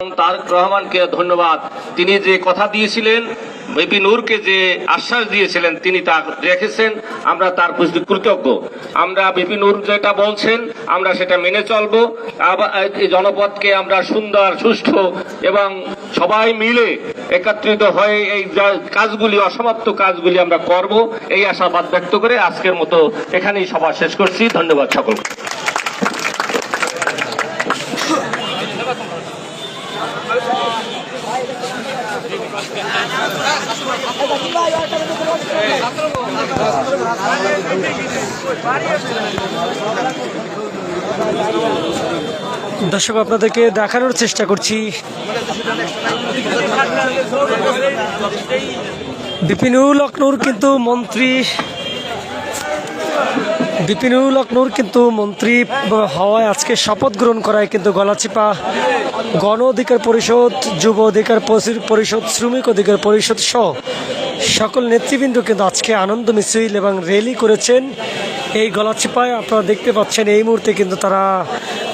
তারেক রহমানকে ধন্যবাদ। তিনি যে কথা দিয়েছিলেন বিপি নূরকে যে আশ্বাস দিয়েছিলেন, তিনি তা রেখেছেন, আমরা তার প্রতি কৃতজ্ঞ। আমরা বিপি নূর যেটা বলছেন, আমরা সেটা মেনে চলবো। জনপদকে আমরা সুন্দর, সুষ্ঠু এবং সবাই মিলে একত্রিত হয়ে এই কাজগুলি, অসমাপ্ত কাজগুলি আমরা করব। এই আশাবাদ ব্যক্ত করে আজকের মতো এখানেই সভা শেষ করছি। ধন্যবাদ সকলকে। দর্শক, আপনাদেরকে দেখানোর চেষ্টা করছি। বিপিনুল লক্ষ্ণৌর কিন্তু মন্ত্রী, বিপিনুল লক্ষ্ণৌর কিন্তু মন্ত্রী হওয়ায় আজকে শপথ গ্রহণ করায় কিন্তু গলাচিপা গণ অধিকার পরিষদ যুব অধিকার পরিষদ শ্রমিক অধিকার পরিষদ সহ সকল নেতৃবৃন্দ কিন্তু আজকে আনন্দ মিছিল এবং র্যালি করেছেন। এই গলাচিপায় আপনারা দেখতে পাচ্ছেন এই মুহূর্তে কিন্তু তারা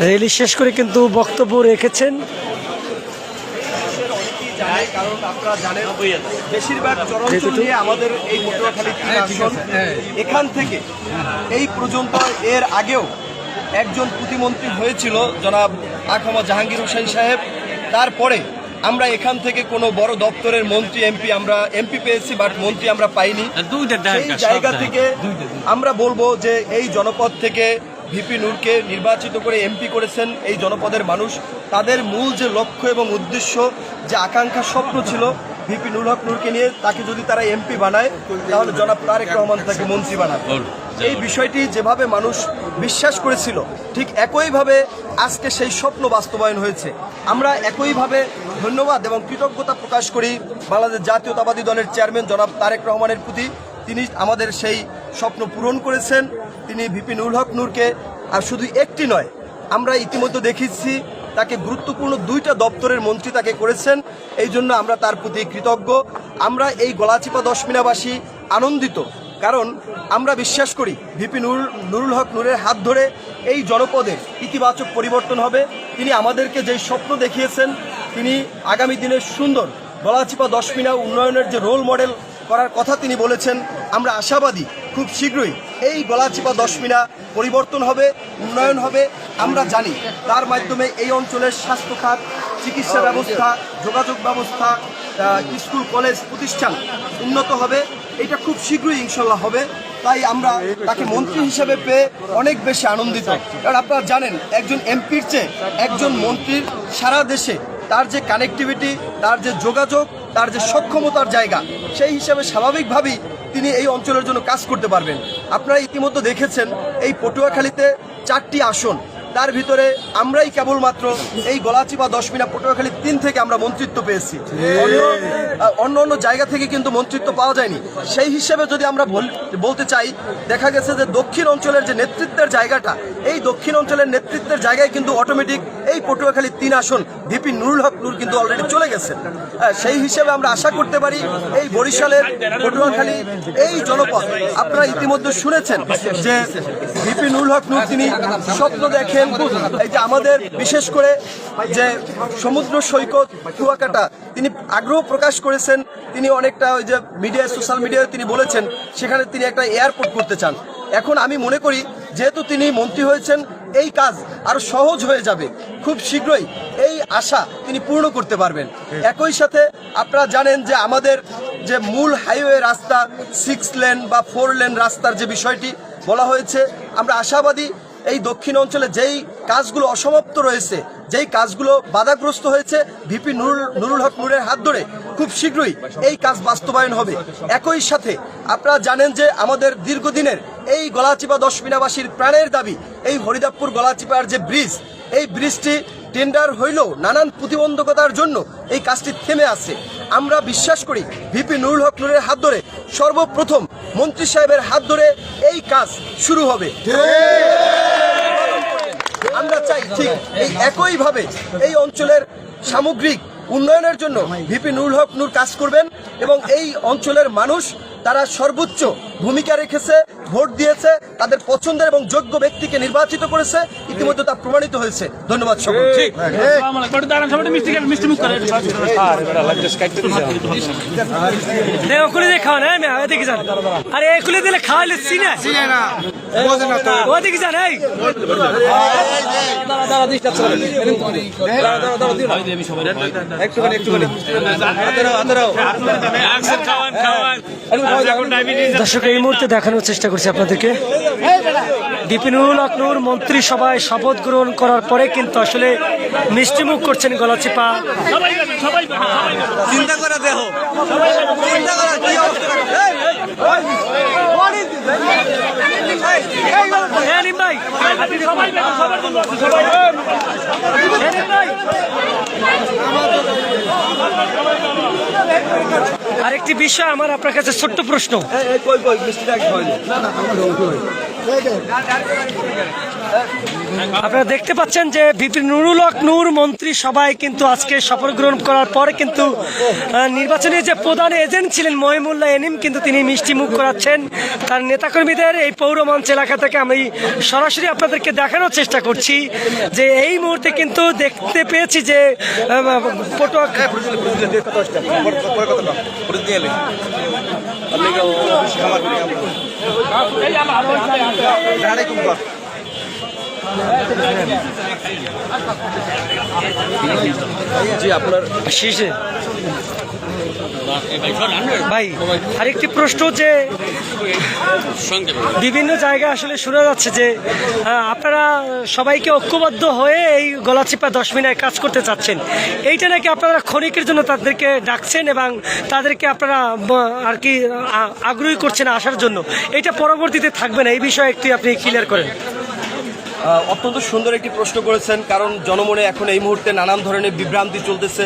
র্যালি শেষ করে কিন্তু বক্তব্য রেখেছেন। যায় কারণ আপনারা জানেন বেশিরভাগ চরাঞ্চল নিয়ে আমাদের এই পটুয়াখালী আসন। এখান থেকে এই পর্যন্ত এর আগেও একজন প্রতিমন্ত্রী হয়েছিল জনাব আখামা জাহাঙ্গীর হোসেন সাহেব। তারপরে আমরা এখান থেকে কোনো বড় দপ্তরের মন্ত্রী এমপি আমরা এমপি পেয়েছি বাট মন্ত্রী আমরা পাইনি। সেই জায়গা থেকে আমরা বলব যে এই জনপদ থেকে ভিপি নূরকে নির্বাচিত করে এমপি করেছেন এই জনপদের মানুষ। তাদের মূল যে লক্ষ্য এবং উদ্দেশ্য যে আকাঙ্ক্ষা স্বপ্ন ছিল ভিপি নুর হক নূরকে নিয়ে তাকে যদি তারা এমপি বানায় তাহলে জনাব তারেক রহমান তাকে মন্ত্রী বানাবে। এই বিষয়টি যেভাবে মানুষ বিশ্বাস করেছিল, ঠিক একইভাবে আজকে সেই স্বপ্ন বাস্তবায়ন হয়েছে। আমরা একইভাবে ধন্যবাদ এবং কৃতজ্ঞতা প্রকাশ করি বাংলাদেশ জাতীয়তাবাদী দলের চেয়ারম্যান জনাব তারেক রহমানের প্রতি। তিনি আমাদের সেই স্বপ্ন পূরণ করেছেন। তিনি ভিপি নুর হক নূরকে, আর শুধু একটি নয়, আমরা ইতিমধ্যে দেখেছি তাকে গুরুত্বপূর্ণ দুইটা দপ্তরের মন্ত্রী তাকে করেছেন। এই জন্য আমরা তার প্রতি কৃতজ্ঞ। আমরা এই গলাচিপা দশমিনাবাসী আনন্দিত কারণ আমরা বিশ্বাস করি ভিপি নুর নুরুল হক নূরের হাত ধরে এই জনপদের ইতিবাচক পরিবর্তন হবে। তিনি আমাদেরকে যেই স্বপ্ন দেখিয়েছেন, তিনি আগামী দিনের সুন্দর গলাচিপা দশমিনা উন্নয়নের যে রোল মডেল করার কথা তিনি বলেছেন, আমরা আশাবাদী খুব শীঘ্রই এই গলাচিপা দশমিনা পরিবর্তন হবে, উন্নয়ন হবে। আমরা জানি তার মাধ্যমে এই অঞ্চলের স্বাস্থ্য খাত চিকিৎসা ব্যবস্থা, যোগাযোগ ব্যবস্থা স্কুল, কলেজ প্রতিষ্ঠান উন্নত হবে। এটা খুব শীঘ্রই ইনশাল্লাহ হবে। তাই আমরা তাকে মন্ত্রী হিসেবে পেয়ে অনেক বেশি আনন্দিত। কারণ আপনারা জানেন, একজন এমপির চেয়ে একজন মন্ত্রীর সারা দেশে তার যে কানেক্টিভিটি তার যে যোগাযোগ, তার যে সক্ষমতার জায়গা, সেই হিসাবে স্বাভাবিকভাবেই তিনি এই অঞ্চলের জন্য কাজ করতে পারবেন। আপনারা ইতিমধ্যে দেখেছেন, এই পটুয়াখালীতে চারটি আসন তার ভিতরে আমরাই কেবলমাত্র এই গলাচিপা দশমিনা পটুয়াখালী তিন থেকে আমরা মন্ত্রিত্ব পেয়েছি। অন্য অন্য জায়গা থেকে কিন্তু মন্ত্রিত্ব পাওয়া যায়নি। সেই হিসেবে যদি আমরা বল- বলতে চাই দেখা গেছে যে দক্ষিণ অঞ্চলের যে নেতৃত্বের জায়গাটা এই দক্ষিণ অঞ্চলের নেতৃত্বের জায়গায় কিন্তু অটোমেটিক এই পটুয়াখালী তিন আসন ভিপি নুরুল হক নূর কিন্তু অলরেডি চলে গেছেন হ্যাঁ, সেই হিসেবে আমরা আশা করতে পারি এই বরিশালের পটুয়াখালী এই জনপদ আপনারা ইতিমধ্যে শুনেছেন যে ভিপি নুরুল হক নূর তিনি স্বপ্ন দেখেন এই যে আমাদের বিশেষ করে যে সমুদ্র সৈকত, কুয়াকাটা, তিনি আগ্রহ প্রকাশ করেছেন। তিনি অনেকটা ওই যে মিডিয়ায় সোশ্যাল মিডিয়ায় তিনি বলেছেন, সেখানে তিনি একটা এয়ারপোর্ট করতে চান। এখন আমি মনে করি, যেহেতু তিনি মন্ত্রী হয়েছেন, এই কাজ আরও সহজ হয়ে যাবে। খুব শীঘ্রই এই আশা তিনি পূর্ণ করতে পারবেন। একই সাথে আপনারা জানেন যে আমাদের যে মূল হাইওয়ে রাস্তা সিক্স লেন বা ফোর লেন রাস্তার যে বিষয়টি বলা হয়েছে, আমরা আশাবাদী এই দক্ষিণ অঞ্চলে যেই কাজগুলো অসমাপ্ত রয়েছে, যেই কাজগুলো বাধাগ্রস্ত হয়েছে, ভিপি নুরুল নুরুল হক নূরের হাত ধরে খুব শীঘ্রই এই কাজ বাস্তবায়ন হবে। একই সাথে আপনারা জানেন যে আমাদের দীর্ঘদিনের এই গলাচিপা দশমিনাবাসীর প্রাণের দাবি, এই হরিদাবপুর গলাচিপার যে ব্রিজ, এই ব্রিজটি টেন্ডার হইলেও নানান প্রতিবন্ধকতার জন্য এই কাজটি থেমে আছে। আমরা বিশ্বাস করি ভিপি নুরুল হক নূরের হাত ধরে সর্বপ্রথম মন্ত্রী সাহেবের হাত ধরে এই কাজ শুরু হবে। আমরা চাই ঠিক এই একইভাবে এই অঞ্চলের সামগ্রিক উন্নয়নের জন্য ভিপি নুরুল হক নূর কাজ করবেন এবং এই অঞ্চলের মানুষ, তারা সর্বোচ্চ ভূমিকা রেখেছে ভোট দিয়েছে তাদের পছন্দের এবং যোগ্য ব্যক্তিকে নির্বাচিত করেছে ইতিমধ্যে তা প্রমাণিত হয়েছে। ধন্যবাদ আরে এগুলি দিলে খাওয়ালে চিনে ওদিকে যান এই। দর্শক এই মুহূর্তে দেখানোর চেষ্টা করছি আপনাদেরকে। বিপিনুল আকনুর মন্ত্রিসভায় শপথ গ্রহণ করার পরে কিন্তু আসলে মিষ্টিমুখ করছেন গলাচিপা দেখো। চিন্তা করা হ্যাঁ নিম ভাই হ্যাঁ, নিম ভাই আরেকটি বিষয় আমার আপনার কাছে ছোট্ট প্রশ্ন। আপনারা দেখতে পাচ্ছেন যে বিপি নুরুল হক নূর মন্ত্রী সভায় কিন্তু আজকে শপথ গ্রহণ করার পরে কিন্তু নির্বাচনী যে প্রধান এজেন্ট ছিলেন মহিমুল্লাহ এনিম কিন্তু তিনি মিষ্টি মুখ করাচ্ছেন। তার নেতাকর্মীদের এই পৌর মঞ্চ এলাকা থেকে আমি সরাসরি আপনাদেরকে দেখানোর চেষ্টা করছি যে এই মুহূর্তে কিন্তু দেখতে পেয়েছি যে জি, আপনার শীর্ষে ভাই, আরেকটি প্রশ্ন যে বিভিন্ন জায়গায় আসলে শোনা যাচ্ছে যে আপনারা সবাইকে ঐক্যবদ্ধ হয়ে এই গলাচিপা দশ মিনায় কাজ করতে চাচ্ছেন। এইটা নাকি আপনারা ক্ষণিকের জন্য তাদেরকে ডাকছেন এবং তাদেরকে আপনারা আর কি আগ্রহী করছেন আসার জন্য? এটা পরবর্তীতে থাকবে না, এই বিষয়ে একটি আপনি ক্লিয়ার করেন। অত্যন্ত সুন্দর একটি প্রশ্ন করেছেন, কারণ জনমনে এখন এই মুহূর্তে নানান ধরনের বিভ্রান্তি চলতেছে।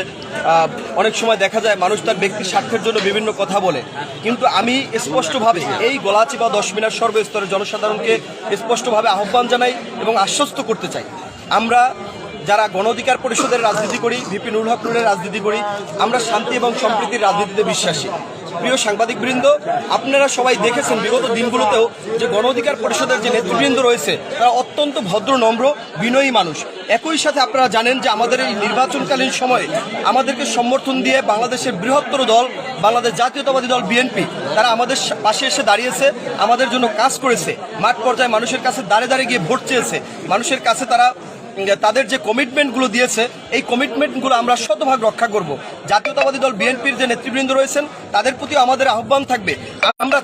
অনেক সময় দেখা যায় মানুষ তার ব্যক্তির স্বার্থের জন্য বিভিন্ন কথা বলে। কিন্তু আমি স্পষ্টভাবে এই গলাচি বা দশ মিনার সর্বস্তরের জনসাধারণকে স্পষ্টভাবে আহ্বান জানাই এবং আশ্বস্ত করতে চাই। আমরা যারা গণ অধিকার পরিষদের রাজনীতি করি, ভিপি নুরুল হক রাজনীতি করি, আমরা শান্তি এবং সম্প্রীতির রাজনীতিতে বিশ্বাসী। প্রিয় সাংবাদিক বৃন্দ আপনারা সবাই দেখেছেন বিগত দিনগুলোতেও যে গণ অধিকার পরিষদের যে নেতৃবৃন্দ রয়েছে, তারা অত্যন্ত ভদ্র, নম্র, বিনয়ী মানুষ। একই সাথে আপনারা জানেন যে আমাদের এই নির্বাচনকালীন সময়ে আমাদেরকে সমর্থন দিয়ে বাংলাদেশের বৃহত্তর দল, বাংলাদেশ জাতীয়তাবাদী দল বিএনপি, তারা আমাদের পাশে এসে দাঁড়িয়েছে, আমাদের জন্য কাজ করেছে। মাঠ পর্যায়ে মানুষের কাছে দাঁড়ে দাঁড়িয়ে গিয়ে ভোট চেয়েছে। মানুষের কাছে তারা তাদের যে কমিটমেন্টগুলো দিয়েছে, এই কমিটমেন্টগুলো আমরা শতভাগ রক্ষা করব। জাতীয়তাবাদী দল বিএনপির যে নেতৃবৃন্দ রয়েছেন, তাদের প্রতি আমাদের আহ্বান থাকবে। আমরা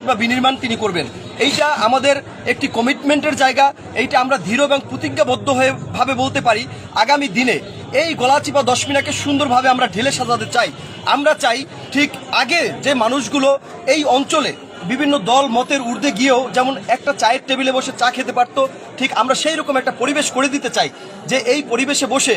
বা বিনির্মাণ তিনি করবেন। এইটা আমাদের একটি কমিটমেন্টের জায়গা। এইটা আমরা দৃঢ় এবং প্রতিজ্ঞাবদ্ধ হয়ে ভাবে বলতে পারি, আগামী দিনে এই গলাচিপা দশ মিনাকে সুন্দরভাবে আমরা ঢেলে সাজাতে চাই। আমরা চাই ঠিক আগে যে মানুষগুলো এই অঞ্চলে বিভিন্ন দল মতের ঊর্ধ্বে গিয়েও যেমন একটা চায়ের টেবিলে বসে চা খেতে পারতো, ঠিক আমরা সেই রকম একটা পরিবেশ করে দিতে চাই যে এই পরিবেশে বসে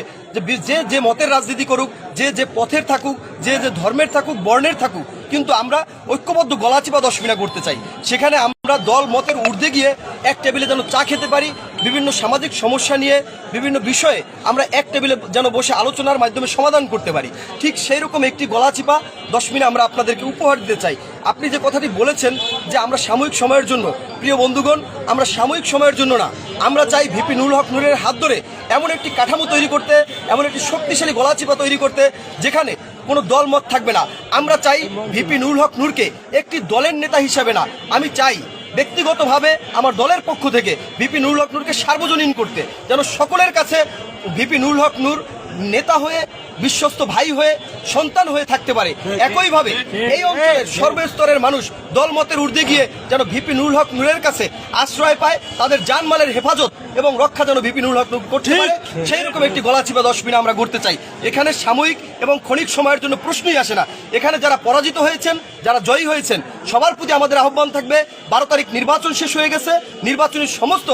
যে যে মতের রাজনীতি করুক, যে যে পথের থাকুক, যে যে ধর্মের থাকুক, বর্ণের থাকুক, কিন্তু আমরা ঐক্যবদ্ধ গলাচিপা দশমিনা করতে চাই। সেখানে আমরা দল মতের ঊর্ধ্বে গিয়ে এক টেবিলে যেন চা খেতে পারি, বিভিন্ন সামাজিক সমস্যা নিয়ে, বিভিন্ন বিষয়ে আমরা এক টেবিলে যেন বসে আলোচনার মাধ্যমে সমাধান করতে পারি। ঠিক সেই রকম একটি গলাচিপা মিনিট আমরা আপনাদেরকে উপহার দিতে চাই। আপনি যে কথাটি বলেছেন যে আমরা সাময়িক সময়ের জন্য, প্রিয় বন্ধুগণ, আমরা সাময়িক সময়ের জন্য না, আমরা চাই ভিপি নুরুল হক নুরের হাত ধরে এমন একটি কাঠামো তৈরি করতে, এমন একটি শক্তিশালী গলাচিপা তৈরি করতে যেখানে কোনো দল মত থাকবে না। আমরা চাই ভিপি নুরুল হক নূরকে একটি দলের নেতা হিসাবে না, আমি চাই ব্যক্তিগতভাবে আমার দলের পক্ষ থেকে ভিপি নুরুল হক নূরকে সার্বজনীন করতে, যেন সকলের কাছে ভিপি নুরুল হক নূর নেতা হয়ে বিশ্বস্ত ভাই হয়ে সন্তান হয়ে থাকতে পারে। একইভাবে এই অঞ্চলের সর্বস্তরের মানুষ দলমতের ঊর্ধ্বে গিয়ে যেন ভিপি নুরুল হক নূরের কাছে আশ্রয় পায় তাদের জানমালের হেফাজত এবং রক্ষা যেন ভিপি নুরুল হক নূর করতে পারে সেই রকম একটি গলাচিপা দশ মিনা আমরা করতে চাই। এখানে সাময়িক এবং ক্ষণিক সময়ের জন্য প্রশ্নই আসে না। এখানে যারা পরাজিত হয়েছেন যারা জয়ী হয়েছেন সবার প্রতি আমাদের আহ্বান থাকবে বারো তারিখ নির্বাচন শেষ হয়ে গেছে নির্বাচনের সমস্ত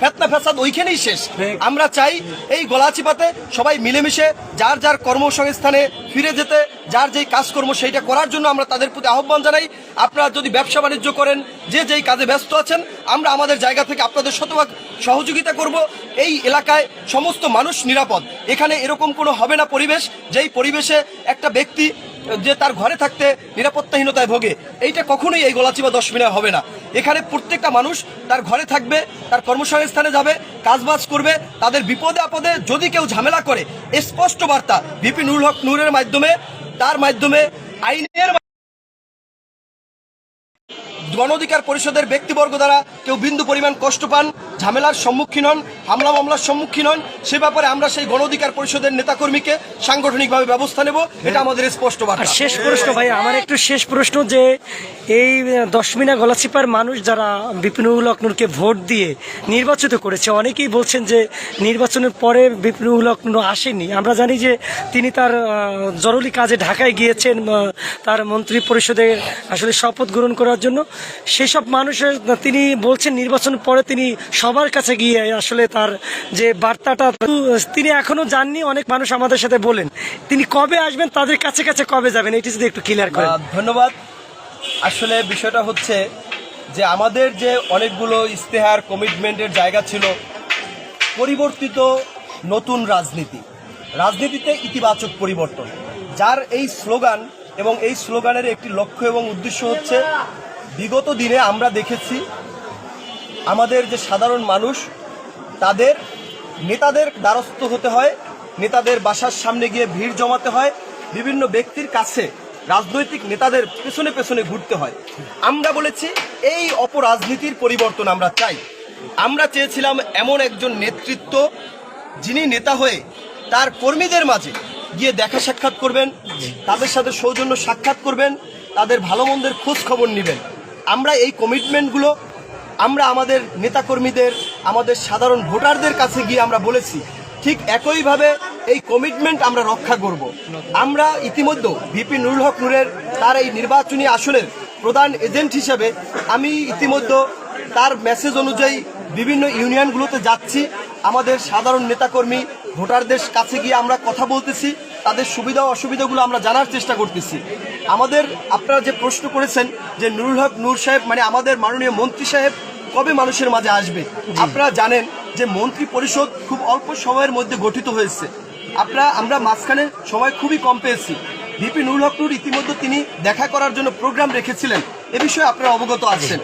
ফেতনা ফেসাদ ওইখানেই শেষ। আমরা চাই এই গলাচিপাতে সবাই মিলেমিশে যার যার কর্মসংস্থানে ফিরে যেতে যার যেই কাজকর্ম সেইটা করার জন্য আমরা তাদের প্রতি আহ্বান জানাই। আপনারা যদি ব্যবসা বাণিজ্য করেন যে যেই কাজে ব্যস্ত আছেন আমরা আমাদের জায়গা থেকে আপনাদের শতভাগ সহযোগিতা করব। এই এলাকায় সমস্ত মানুষ নিরাপদ। এখানে এরকম কোনো হবে না পরিবেশ যেই পরিবেশে একটা ব্যক্তি যে তার ঘরে থাকতে নিরাপত্তাহীনতায় ভোগে, এইটা কখনোই এই গলাচিপা দশ মিনিট হবে না। এখানে প্রত্যেকটা মানুষ তার ঘরে থাকবে, তার কর্মসংস্থানে যাবে, কাজবাজ করবে, তাদের বিপদে আপদে যদি কেউ ঝামেলা করে স্পষ্ট বার্তা ভিপি নুরুল হক নূরের মাধ্যমে, তার মাধ্যমে আইনের গণ অধিকার পরিষদের ব্যক্তিবর্গ দ্বারা কেউ বিন্দু পরিমাণ কষ্ট পান, ঝামেলার সম্মুখীন হন হামলা মামলার সম্মুখীন হন, সে ব্যাপারে আমরা সেই গণ অধিকার পরিষদের নেতাকর্মীকে সাংগঠনিকভাবে ব্যবস্থা নেব, এটা আমাদের স্পষ্ট বার্তা। শেষ প্রশ্ন ভাই, আমার একটু শেষ প্রশ্ন যে এই দশমিনা গলাচিপার মানুষ যারা বিপিনুল হকনুরকে ভোট দিয়ে নির্বাচিত করেছে, অনেকেই বলছেন যে নির্বাচনের পরে বিপিনুল হকনুর আসেনি। আমরা জানি যে তিনি তার জরুরি কাজে ঢাকায় গিয়েছেন তার মন্ত্রী পরিষদে আসলে শপথ গ্রহণ করার জন্য। সেসব মানুষের, তিনি বলছেন নির্বাচনের পরে তিনি সবার কাছে গিয়ে আসলে তার যে বার্তাটা তিনি এখনও যাননি, অনেক মানুষ আমাদের সাথে বলেন। তিনি কবে আসবেন, তাদের কাছে কাছে কবে যাবেন, এটি যদি একটু ক্লিয়ার করেন। ধন্যবাদ। আসলে বিষয়টা হচ্ছে যে আমাদের যে অনেকগুলো ইস্তেহার কমিটমেন্টের জায়গা ছিল, পরিবর্তিত নতুন রাজনীতি। রাজনীতিতে ইতিবাচক পরিবর্তন। যার এই স্লোগান এবং এই স্লোগানের একটি লক্ষ্য এবং উদ্দেশ্য হচ্ছে, বিগত দিনে আমরা দেখেছি, আমাদের যে সাধারণ মানুষ তাদের নেতাদের দ্বারস্থ হতে হয়, নেতাদের বাসার সামনে গিয়ে ভিড় জমাতে হয়, বিভিন্ন ব্যক্তির কাছে রাজনৈতিক নেতাদের পেছনে পেছনে ঘুরতে হয়। আমরা বলেছি, এই অপরাজনীতির পরিবর্তন আমরা চাই। আমরা চেয়েছিলাম এমন একজন নেতৃত্ব, যিনি নেতা হয়ে তার কর্মীদের মাঝে গিয়ে দেখা সাক্ষাৎ করবেন, তাদের সাথে সৌজন্য সাক্ষাৎ করবেন, তাদের ভালো মন্দের খোঁজ খবর নেবেন। আমরা এই কমিটমেন্টগুলো আমরা আমাদের নেতাকর্মীদের, আমাদের সাধারণ ভোটারদের কাছে গিয়ে আমরা বলেছি, ঠিক একইভাবে এই কমিটমেন্ট আমরা রক্ষা করব। আমরা ইতিমধ্যে ভিপি নুরুল হক নুরের তার এই নির্বাচনী আসনের প্রধান এজেন্ট হিসেবে আমি ইতিমধ্যে তার মেসেজ অনুযায়ী বিভিন্ন ইউনিয়নগুলোতে যাচ্ছি। আমাদের সাধারণ নেতাকর্মী ভোটারদের কাছে গিয়ে আমরা কথা বলতেছি তাদের সুবিধা ও অসুবিধাগুলো আমরা জানার চেষ্টা করতেছি। আমাদের আপনারা যে প্রশ্ন করেছেন যে নুরুল হক নূর সাহেব মানে আমাদের মাননীয় মন্ত্রী সাহেব কবে মানুষের মাঝে আসবে? আপনারা জানেন যে মন্ত্রী পরিষদ খুব অল্প সময়ের মধ্যে গঠিত হয়েছে। আপনারা আমরা মাঝখানে সময় খুবই কম পেয়েছি। ভিপি নুরুল হক নূর ইতিমধ্যে তিনি দেখা করার জন্য প্রোগ্রাম রেখেছিলেন। এ বিষয়ে আপনারা অবগত আছেন।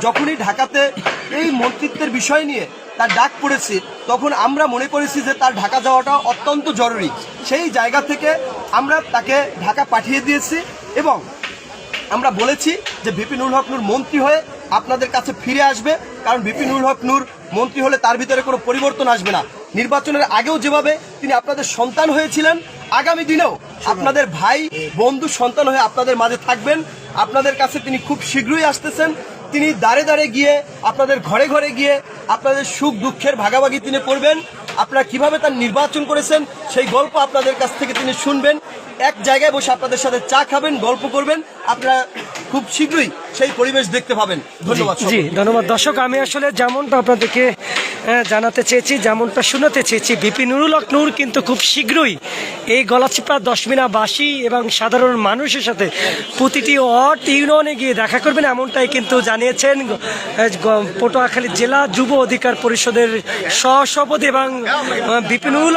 যখনই ঢাকাতে এই মন্ত্রিত্বের বিষয় নিয়ে তার ডাক পড়েছে, তখন আমরা মনে করেছি যে তার ঢাকা যাওয়াটা অত্যন্ত জরুরি। সেই জায়গা থেকে আমরা তাকে ঢাকা পাঠিয়ে দিয়েছি এবং আমরা বলেছি যে বিপিনুল হক নূর মন্ত্রী হয়ে আপনাদের কাছে ফিরে আসবে, কারণ বিপিনুল হক নূর মন্ত্রী হলে তার ভিতরে কোনো পরিবর্তন আসবে না। নির্বাচনের আগেও যেভাবে তিনি আপনাদের সন্তান হয়েছিলেন, আগামী দিনেও আপনাদের ভাই, বন্ধু, সন্তান হয়ে আপনাদের মাঝে থাকবেন। আপনাদের কাছে তিনি খুব শীঘ্রই আসতেছেন। তিনি দাঁড়ে দাঁড়ে গিয়ে আপনাদের ঘরে ঘরে গিয়ে আপনাদের সুখ দুঃখের ভাগাভাগি তিনি করবেন। আপনারা কীভাবে তার নির্বাচন করেছেন সেই গল্প আপনাদের কাছ থেকে তিনি শুনবেন। এক জায়গায় বসে আপনাদের সাথে চা খাবেন গল্প করবেন। আপনারা খুব শীঘ্রই সেই পরিবেশ দেখতে পাবেন। ধন্যবাদ জি ধন্যবাদ। দর্শক আমি আসলে যেমনটা আপনাদেরকে জানাতে চেয়েছি যেমনটা শোনাতে চেয়েছি বিপি নুরুল হক নূর কিন্তু খুব শীঘ্রই এই গলাচিপা দশমিনাবাসী এবং সাধারণ মানুষের সাথে প্রতিটি অট ইউনিয়নে গিয়ে দেখা করবেন, এমনটাই কিন্তু জানিয়েছেন পটুয়াখালী জেলা যুব অধিকার পরিষদের সহসভাপতি এবং বিপিনুল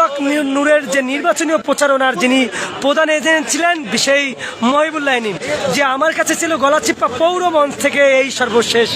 নূরের যে নির্বাচনী প্রচারণার যিনি প্রধান এজেন্ট ছিলেন, সেই মহিবুল্লাহ নিন যে আমার কাছে ছিল গলাচিপা পৌর মঞ্চ থেকে এই সর্বশেষ।